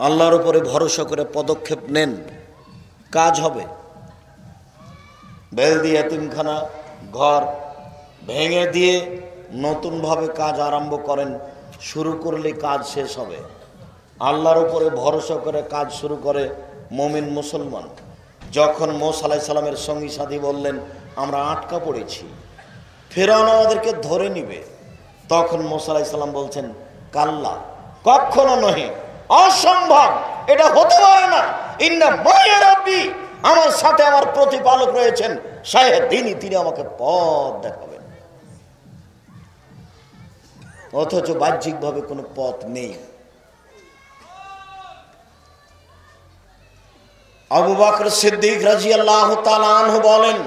আল্লাহর উপরে ভরসা করে পদক্ষেপ নেন। কাজ হবে। বেলদি এতিমখানা ঘর ভেঙে দিয়ে নতুনভাবে কাজ আরম্ভ করেন। শুরু করলে কাজ শেষ হবে। আল্লাহর উপরে ভরসা করে কাজ শুরু করে মমিন মুসলমান। যখন মোস আলাই সালামের সঙ্গী সাথী বললেন, আমরা আটকা পড়েছি। ফেরাউন আমাদেরকে ধরে নিবে। তখন মোসা আলাই সাল্লাম বলছেন, কাল্লা কখনো নহে। অসম্ভব। এটা হতে পারে না। ইন্না মায়ের রব্বি, আমার সাথে আমার প্রতিপালক রয়েছেন। সাহেব দিনই তিনি আমাকে পথ দেখাবেন। অথচ বাহ্যিকভাবে কোনো পথ নেই। আবু বকর সিদ্দিক রাজি আল্লাহ তালাহ বলেন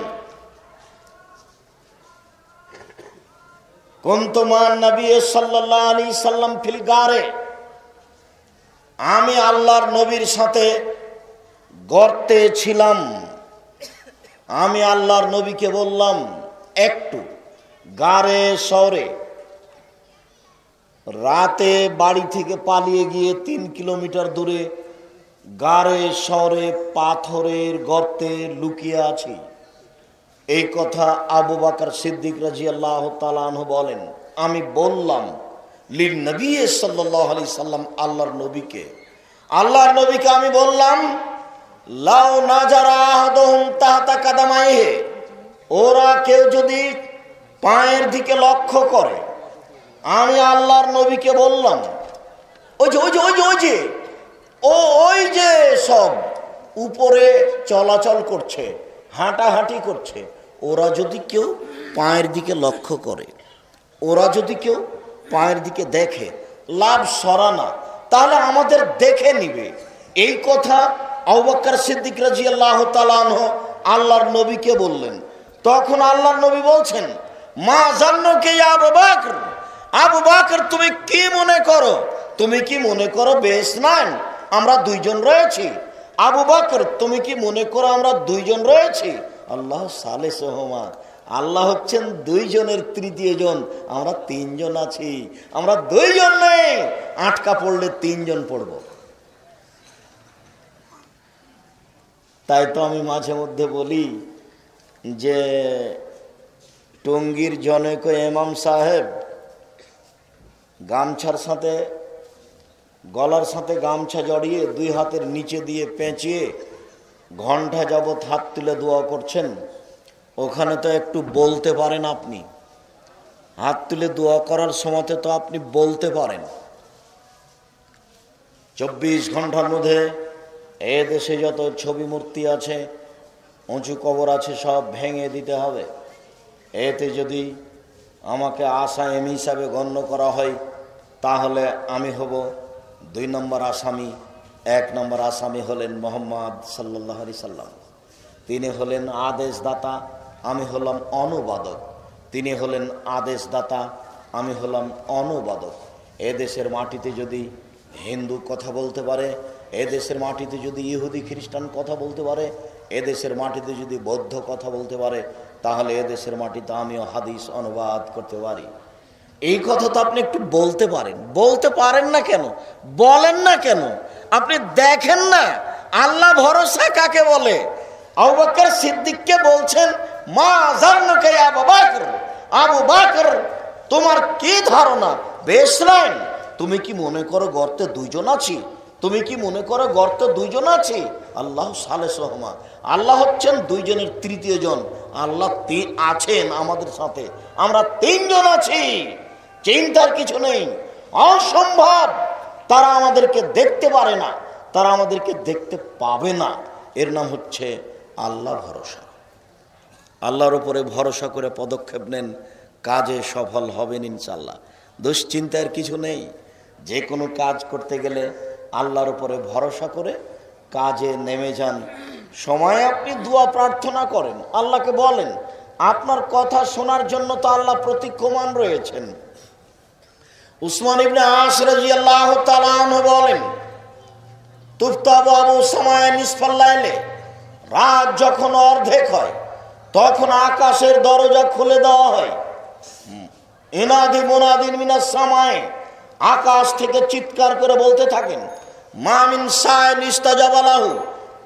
কুন্তমান নবী সাল্লাল্লাহু আলাইহি সাল্লাম ফিলগারে গারে আমি আল্লাহর নবীর সাথে গর্তে ছিলাম। আমি আল্লাহর নবীকে বললাম, একটু গারে শহরে। রাতে বাড়ি থেকে পালিয়ে গিয়ে তিন কিলোমিটার দূরে গারে শহরে পাথরের গর্তে লুকিয়ে আছি। এই কথা আবু বাকার সিদ্দিক রাজি আল্লাহ তালাহ বলেন। আমি বললাম লিল নবী সাল্লাহ আলি সাল্লাম আল্লাহর নবীকে। আল্লাহর নবীকে আমি বললাম, লাউ নাজারা আহাদহুম তাহাতা কাদামাইহে। ওরা কেউ যদি পায়ের দিকে লক্ষ্য করে, আমি আল্লাহর নবীকে বললাম, ওই যে ওই যে ওই যে ওই যে, ও, ওই যে সব উপরে চলাচল করছে, হাঁটাহাঁটি করছে, ওরা যদি কেউ পায়ের দিকে লক্ষ্য করে, ওরা যদি কেউ পায়ের দিকে দেখে, লাভ সরানা তাহলে আমাদের দেখে নিবে। এই কথা আউবাক্কার সিদ্দিক রাজি আল্লাহ তালাহ আল্লাহর নবীকে বললেন। তখন আল্লাহর নবী বলছেন, মা জান্নকে আবু বাকর আবু বাকর, তুমি কি মনে করো? তুমি কি মনে করো বেশ নাই, আমরা দুইজন রয়েছি? আবু বাকর, তুমি কি মনে করো আমরা দুইজন রয়েছি? আল্লাহ সালে সোহমা আল্লাহ হচ্ছেন দুইজনের তৃতীয় জন। আমরা তিনজন আছি। আমরা দুইজন নেই। আটকা পড়লে তিনজন পড়ব। তাই তো আমি মাঝে মধ্যে বলি যে, টঙ্গীর জনক এমাম সাহেব গামছার সাথে, গলার সাথে গামছা জড়িয়ে দুই হাতের নিচে দিয়ে পেঁচিয়ে ঘণ্টা যাবৎ হাত তুলে দোয়া করছেন। ওখানে তো একটু বলতে পারেন আপনি। হাত তুলে দোয়া করার সময়তে তো আপনি বলতে পারেন। চব্বিশ ঘণ্টার মধ্যে এ দেশে যত ছবি মূর্তি আছে, উঁচু কবর আছে, সব ভেঙে দিতে হবে। এতে যদি আমাকে আশা এম হিসাবে গণ্য করা হয়, তাহলে আমি হব দুই নম্বর আসামি, এক নম্বর আসামি হলেন মোহাম্মদ সাল্লাহ সাল্লাম। তিনি হলেন আদেশদাতা আমি হলাম অনুবাদক। তিনি হলেন আদেশদাতা। আমি হলাম অনুবাদক। এ দেশের মাটিতে যদি হিন্দু কথা বলতে পারে, এ দেশের মাটিতে যদি ইহুদি, খ্রিস্টান কথা বলতে পারে, এ দেশের মাটিতে যদি বৌদ্ধ কথা বলতে পারে, তাহলে এ দেশের মাটিতে আমিও হাদিস অনুবাদ করতে পারি। এই কথা তো আপনি একটু বলতে পারেন। বলতে পারেন না কেন? বলেন না কেন? আপনি দেখেন না? আল্লাহ ভরসা কাকে বলে? আবু সিদ্দিককে বলছেন মা জান্নকে আবু বাকর আবু বাকর, তোমার কি ধারণা? বেশ লাইন তুমি কি মনে করো গর্তে দুইজন আছি? তুমি কি মনে করো গর্তে দুইজন আছি? আল্লাহ সালে সহমা আল্লাহ হচ্ছেন দুইজনের তৃতীয় জন। আল্লাহ আছেন আমাদের সাথে। আমরা তিনজন আছি। চিন্তার কিছু নেই। অসম্ভব। তারা আমাদেরকে দেখতে পারে না। তারা আমাদেরকে দেখতে পাবে না। এর নাম হচ্ছে আল্লাহ ভরসা। আল্লাহর উপরে ভরসা করে পদক্ষেপ নেন, কাজে সফল হবেন ইনশাল্লাহ দুশ্চিন্তার কিছু নেই। যে কোনো কাজ করতে গেলে আল্লাহর উপরে ভরসা করে কাজে নেমে যান। সময় আপনি দোয়া প্রার্থনা করেন, আল্লাহকে বলেন, আপনার কথা শোনার জন্য তো আল্লাহ প্রতীক্ষমান রয়েছেন। উসমান ইবনে আস রাদিয়াল্লাহু তাআলা আনহু বলেন, তুফতাবু আবু সামায় নিসফাল্লাইলে রাত যখন অর্ধেক হয় তখন আকাশের দরজা খুলে দেওয়া হয়। এনাদি মোনাদিন মিনার সামায়। আকাশ থেকে চিৎকার করে বলতে থাকেন মামিন সায় নিস্তাজাবালাহু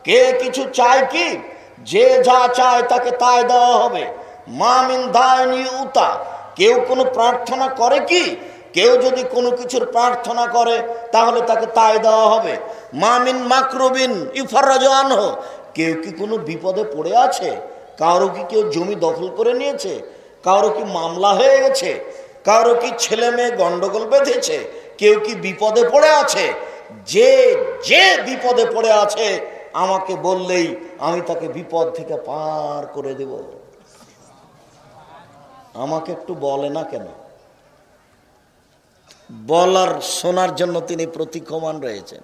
কে কিছু চায় কি? যে যা চায় তাকে তাই দেওয়া হবে। মামিন দায়নি উতা। কেউ কোনো প্রার্থনা করে কি? কেউ যদি কোনো কিছুর প্রার্থনা করে, তাহলে তাকে তাই দেওয়া হবে। মামিন মাকরুবিন ইফারাজান কেউ কি কোনো বিপদে পড়ে আছে? কারও কি কেউ জমি দখল করে নিয়েছে? কারও কি মামলা হয়ে গেছে? কারও কি ছেলে মেয়ে গন্ডগোল বেঁধেছে? কেউ কি বিপদে পড়ে আছে? যে যে বিপদে পড়ে আছে, আমাকে বললেই আমি তাকে বিপদ থেকে পার করে দেব। আমাকে একটু বলে না কেন? বলার, শোনার জন্য তিনি প্রতীক্ষমান রয়েছেন।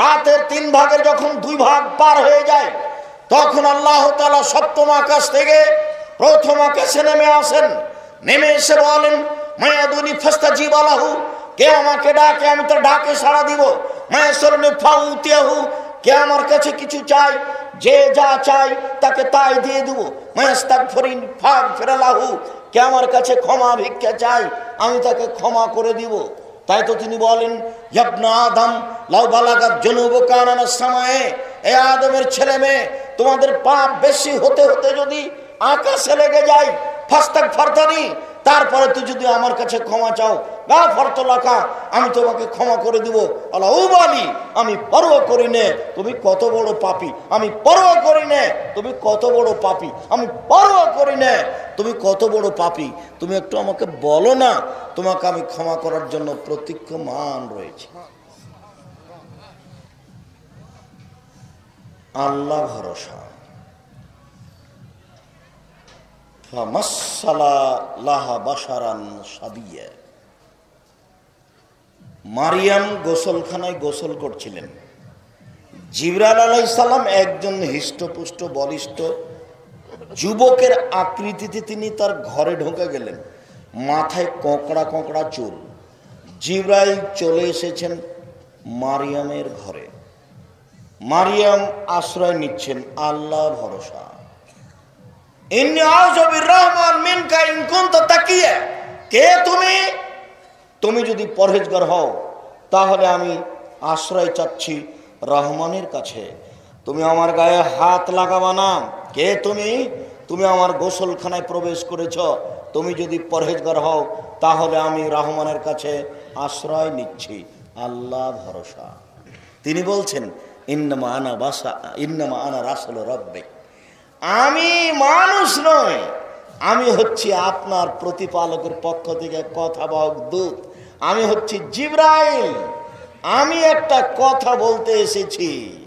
রাতের তিন ভাগের যখন দুই ভাগ পার হয়ে যায়, তখন আল্লাহ তালা সপ্তম আকাশ থেকে প্রথম আকাশে নেমে আসেন। নেমে এসে বলেন, মায়াদুনি ফাস্তা জীবালাহু কে আমাকে ডাকে, আমি তো ডাকে সাড়া দিব। মায়াসরণে ফাউতিয়াহু, কে আমার কাছে কিছু চাই যে যা চাই তাকে তাই দিয়ে দেব। মায়াস্তাক ফরিন ফাগ ফেরালাহু কে আমার কাছে ক্ষমা ভিক্ষা চাই আমি তাকে ক্ষমা করে দিব। তাই তো তিনি বলেন, ইয়াবনা আদম, লাউ বালাগাত কানানা সময়ে এ আদমের ছেলে মেয়ে, তোমাদের পাপ বেশি হতে হতে যদি আকাশে লেগে যায়, ফাস্তাক ফারতানি, তারপরে তুই যদি আমার কাছে ক্ষমা চাও, গা ফর্ত লাখা, আমি তোমাকে ক্ষমা করে দিব। আল্লাহ বালি, আমি পরোয়া করি নে, তুমি কত বড় পাপি। আমি পরোয়া করি নে, তুমি কত বড় পাপি। আমি পরোয়া করি নে তুমি কত বড় পাপি? তুমি একটু আমাকে বলো না, তোমাকে আমি ক্ষমা করার জন্য প্রতীক্ষমান রয়েছে। আল্লাহ ভরসা। মারিয়াম গোসলখানায় গোসল করছিলেন। জিবরাল আলাইসাল্লাম একজন হৃষ্টপুষ্ট, বলিষ্ঠ যুবকের আকৃতিতে তিনি তার ঘরে ঢোকে গেলেন। মাথায় কঁকড়া কঁকড়া চুল। জিব্রাইল চলে এসেছেন মারিয়ামের ঘরে। মারিয়াম আশ্রয় নিচ্ছেন আল্লাহ ভরসা। কে তুমি? তুমি যদি পরহেজগার হও, তাহলে আমি আশ্রয় চাচ্ছি রহমানের কাছে। তুমি আমার গায়ে হাত লাগাবা না। কে তুমি? তুমি আমার গোসলখানায় প্রবেশ করেছ। তুমি যদি পরহেজগার হও, তাহলে আমি রহমানের কাছে আশ্রয় নিচ্ছি। আল্লাহ ভরসা। তিনি বলছেন, ইন্নামা আনা বাসা, ইন্নামা আনা রাসল রব্বে। আমি মানুষ নয় আমি হচ্ছি আপনার প্রতিপালকের পক্ষ থেকে কথা বক দূত। আমি হচ্ছি জিব্রাইল। আমি একটা কথা বলতে এসেছি।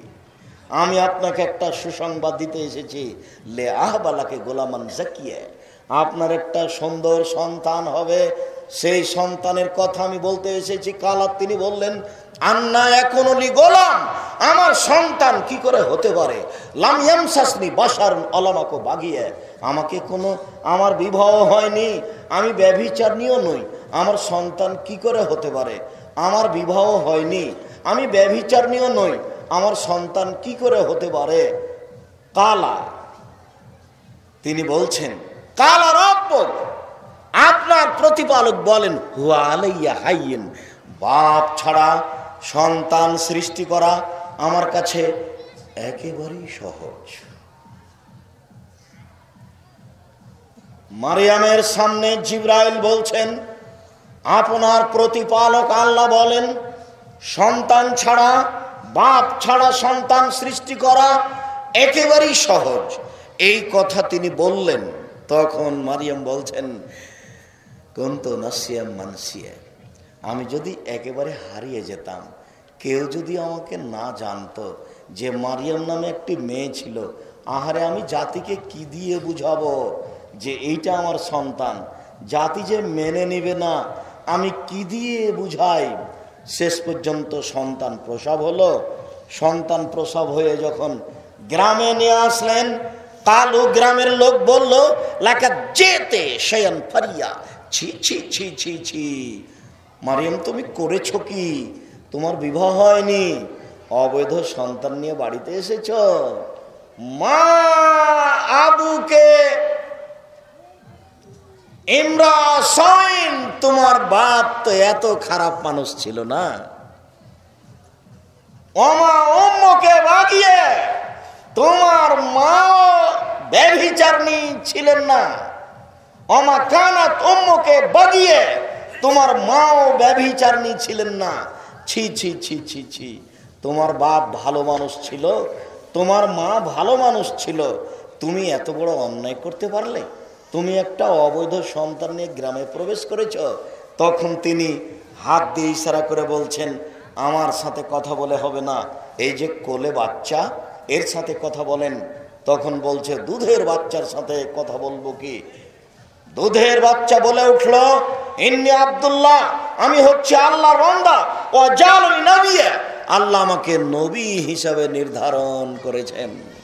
আমি আপনাকে একটা সুসংবাদ দিতে এসেছি। লে আহবালাকে গোলামান জাকিয়ে। আপনার একটা সুন্দর সন্তান হবে। সেই সন্তানের কথা আমি বলতে এসেছি। কালার তিনি বললেন, আন্না এখন গোলাম। আমার সন্তান কি করে হতে পারে? লামিয়াম শাসনি বাসার অলামাকো বাগিয়ে। আমাকে কোনো, আমার বিবাহ হয়নি। আমি ব্যভিচার নিয়েও নই। আমার সন্তান কি করে হতে পারে? আমার বিবাহ হয়নি। আমি ব্যভিচার নিয়েও নই। আমার সন্তান কি করে হতে পারে? কালা। তিনি বলছেন, কালা রব্য আপনার প্রতিপালক বলেন, হুয়া হাইয়েন বাপ ছাড়া সন্তান সৃষ্টি করা আমার কাছে একেবারেই সহজ। মারিয়ামের সামনে জিব্রাইল বলছেন, আপনার প্রতিপালক আল্লাহ বলেন, সন্তান ছাড়া বাপ ছাড়া সন্তান সৃষ্টি করা একেবারেই সহজ। এই কথা তিনি বললেন, তখন মারিয়াম বলছেন, কন্ত নাসিয়াম মানসিয়া, আমি যদি একেবারে হারিয়ে যেতাম, কেউ যদি আমাকে না জানতো যে মারিয়াম নামে একটি মেয়ে ছিল, আহারে আমি জাতিকে কি দিয়ে বুঝাবো যে এইটা আমার সন্তান? জাতি যে মেনে নিবে না, আমি কি দিয়ে বুঝাই? শেষ পর্যন্ত সন্তান প্রসব হলো। সন্তান প্রসব হয়ে যখন গ্রামে নিয়ে আসলেন, কালু গ্রামের লোক বলল লাকা যেতে শয়ন ফারিয়া, ছি ছি ছি ছি ছি। মারিয়াম, তুমি করেছ কি? তোমার বিবাহ হয়নি। অবৈধ সন্তান নিয়ে বাড়িতে এসেছ। মা আবুকে ইমরা সাইন তোমার বাপ তো এত খারাপ মানুষ ছিল না। অমা অম্মকে বাগিয়ে তোমার মা ব্যভিচারণী ছিলেন না। অমা কানাত অম্মকে বাগিয়ে তোমার মাও ব্যভিচারণী ছিলেন না। ছি ছি ছি ছি ছি। তোমার বাপ ভালো মানুষ ছিল, তোমার মা ভালো মানুষ ছিল। তুমি এত বড় অন্যায় করতে পারলে? তুমি একটা অবৈধ সন্তান নিয়ে গ্রামে প্রবেশ করেছ, তখন তিনি হাত দিয়ে ইশারা করে বলছেন, আমার সাথে কথা বলে হবে না। এই যে কোলে বাচ্চা, এর সাথে কথা বলেন। তখন বলছে, দুধের বাচ্চার সাথে কথা বলব কি? দুধের বাচ্চা বলে উঠল, ইন্নি আব্দুল্লাহ, আমি হচ্ছে আল্লাহ রন্দা ও জালনি নাবিয়ে। আল্লাহ আমাকে নবী হিসাবে নির্ধারণ করেছেন।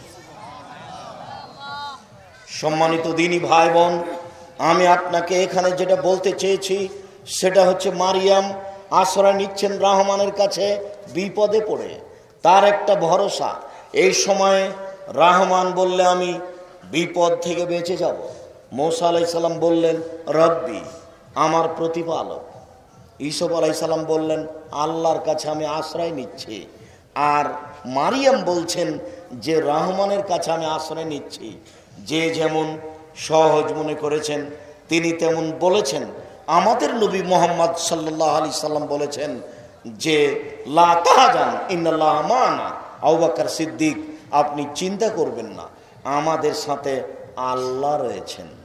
সম্মানিত দিনী ভাই বোন আমি আপনাকে এখানে যেটা বলতে চেয়েছি, সেটা হচ্ছে মারিয়াম আশ্রয় নিচ্ছেন রাহমানের কাছে বিপদে পড়ে। তার একটা ভরসা, এই সময়ে রাহমান বললে আমি বিপদ থেকে বেঁচে যাব। মৌসা আলাইসাল্লাম বললেন, রব্বি, আমার প্রতিপালক। ইসব আলাইসাল্লাম বললেন, আল্লাহর কাছে আমি আশ্রয় নিচ্ছি। আর মারিয়াম বলছেন যে রহমানের কাছে আমি আশ্রয় নিচ্ছি, যে যেমন সহজ মনে করেছেন, তিনি তেমন বলেছেন। আমাদের নবী মোহাম্মদ সাল্লাহ আলি সাল্লাম বলেছেন যে, লা তাহাজান, ইন্নাল্লাহ মানা। আউবাকার সিদ্দিক, আপনি চিন্তা করবেন না, আমাদের সাথে আল্লাহ রয়েছেন।